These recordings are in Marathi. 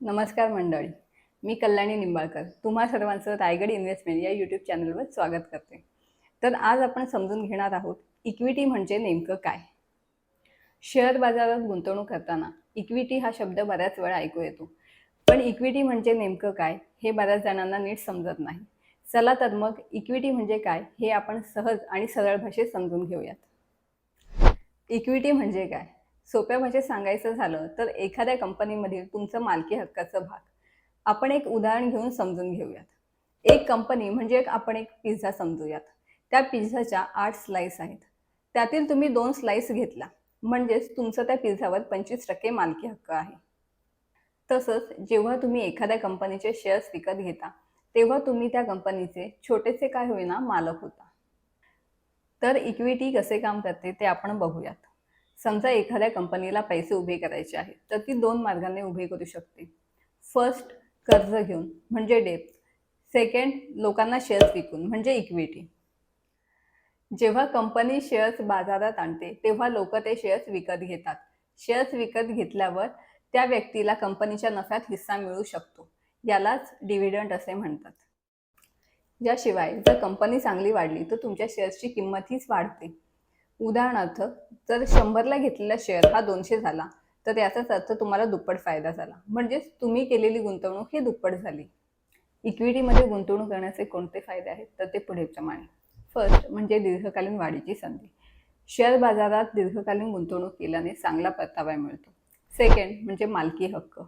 नमस्कार मंडळी मी कल्याणी निंबाळकर. तुम्हा सर्वांचं रायगड इन्व्हेस्टमेंट या यूट्यूब चॅनलवर स्वागत करते. तर आज आपण समजून घेणार आहोत इक्विटी म्हणजे नेमकं काय? शेअर बाजारात गुंतवणूक करताना इक्विटी हा शब्द बऱ्याच वेळा ऐकू येतो. पण इक्विटी म्हणजे नेमकं काय हे बऱ्याच जणांना नीट समजत नाही. चला तर मग इक्विटी म्हणजे काय हे आपण सहज आणि सरळ भाषेत समजून घेऊयात. इक्विटी म्हणजे काय? सोप्या भाषेत सांगायचं झालं तर एखाद्या कंपनीमधील तुमचं मालकी हक्काचं भाग. आपण एक उदाहरण घेऊन समजून घेऊयात. एक कंपनी म्हणजे एक आपण एक पिझ्झा समजूयात. त्या पिझ्झाच्या आठ स्लाईस आहेत. त्यातील तुम्ही दोन स्लाईस घेतला. म्हणजेच तुमचं त्या पिझ्झावर पंचवीस टक्के मालकी हक्क आहे. तसंच जेव्हा तुम्ही एखाद्या कंपनीचे शेअर्स विकत घेता तेव्हा तुम्ही त्या कंपनीचे छोटेसे काय होईना मालक होता. तर इक्विटी कसे काम करते ते आपण बघूयात. समजा एखाद्या कंपनीला पैसे उभे करायचे आहेत तर ती दोन मार्गाने उभे करू शकते. फर्स्ट कर्ज घेऊन म्हणजे डेप्थ सेकंड लोकांना शेअर्स विकून म्हणजे इक्विटी जेव्हा कंपनी शेअर्स बाजारात आणते तेव्हा लोक ते शेअर्स विकत घेतात. शेअर्स विकत घेतल्यावर त्या व्यक्तीला कंपनीच्या नफ्यात हिस्सा मिळू शकतो. यालाच डिव्हिडंड असे म्हणतात. याशिवाय जर कंपनी चांगली वाढली तर तुमच्या शेअर्सची किंमतहीच वाढते. उदाहरणार्थ जर शंभरला घेतलेला शेअर हा दोनशे झाला तर याचाच अर्थ तुम्हाला दुप्पट फायदा झाला. म्हणजेच तुम्ही केलेली गुंतवणूक ही दुप्पट झाली. इक्विटीमध्ये गुंतवणूक करण्याचे कोणते फायदे आहेत? तर ते पुढीलप्रमाणे फर्स्ट म्हणजे दीर्घकालीन वाढीची संधी. शेअर बाजारात दीर्घकालीन गुंतवणूक केल्याने चांगला परतावा मिळतो. सेकंड म्हणजे मालकी हक्क.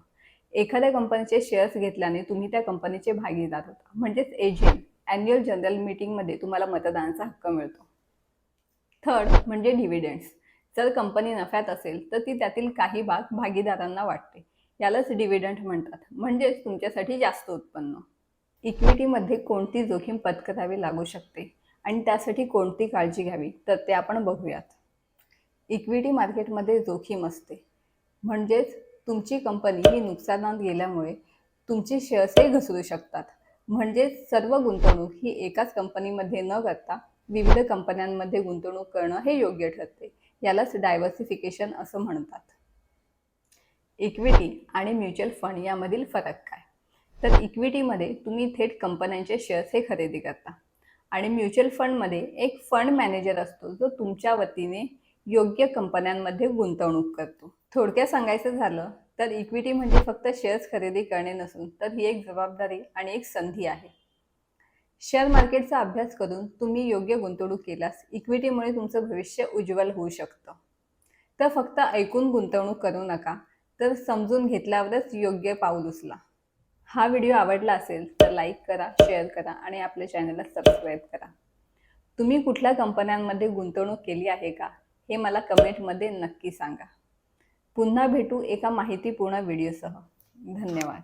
एखाद्या कंपनीचे शेअर्स घेतल्याने तुम्ही त्या कंपनीचे भागीदार होता. म्हणजेच एजेंट अॅन्युअल जनरल मीटिंगमध्ये तुम्हाला मतदानाचा हक्क मिळतो. थर्ड म्हणजे डिव्हिडंड्स जर कंपनी नफ्यात असेल तर ती त्यातील काही भाग भागीदारांना वाटते. यालाच डिव्हिडंड म्हणतात. म्हणजेच तुमच्यासाठी जास्त उत्पन्न. इक्विटीमध्ये कोणती जोखीम पत्करावी लागू शकते? आणि त्यासाठी कोणती काळजी घ्यावी? तर ते आपण बघूयात. इक्विटी मार्केटमध्ये जोखीम असते. म्हणजेच तुमची कंपनी ही नुकसानात गेल्यामुळे तुमचे शेअर्सही घसरू शकतात. म्हणजेच सर्व गुंतवणूक ही एकाच कंपनीमध्ये न करता विविध कंपन्यांमध्ये गुंतवणूक करणं हे योग्य ठरते. यालाच डायव्हर्सिफिकेशन असं म्हणतात. इक्विटी आणि म्युच्युअल फंड यामधील फरक काय? तर इक्विटीमध्ये तुम्ही थेट कंपन्यांचे शेअर्स हे खरेदी करता. आणि म्युच्युअल फंडमध्ये एक फंड मॅनेजर असतो जो तुमच्या वतीने योग्य कंपन्यांमध्ये गुंतवणूक करतो. थोडक्यात सांगायचं झालं तर इक्विटी म्हणजे फक्त शेअर्स खरेदी करणे नसून तर ही एक जबाबदारी आणि एक संधी आहे. शेअर मार्केटचा अभ्यास करून तुम्ही योग्य गुंतवणूक केल्यास इक्विटीमुळे तुमचं भविष्य उज्ज्वल होऊ शकतं. तर फक्त ऐकून गुंतवणूक करू नका तर समजून घेतल्यावरच योग्य पाऊल उचला. हा व्हिडिओ आवडला असेल तर लाईक करा शेअर करा आणि आपल्या चॅनलला सबस्क्राईब करा. तुम्ही कुठल्या कंपन्यांमध्ये गुंतवणूक केली आहे का? हे मला कमेंटमध्ये नक्की सांगा. पुन्हा भेटू एका माहितीपूर्ण व्हिडिओसह. धन्यवाद.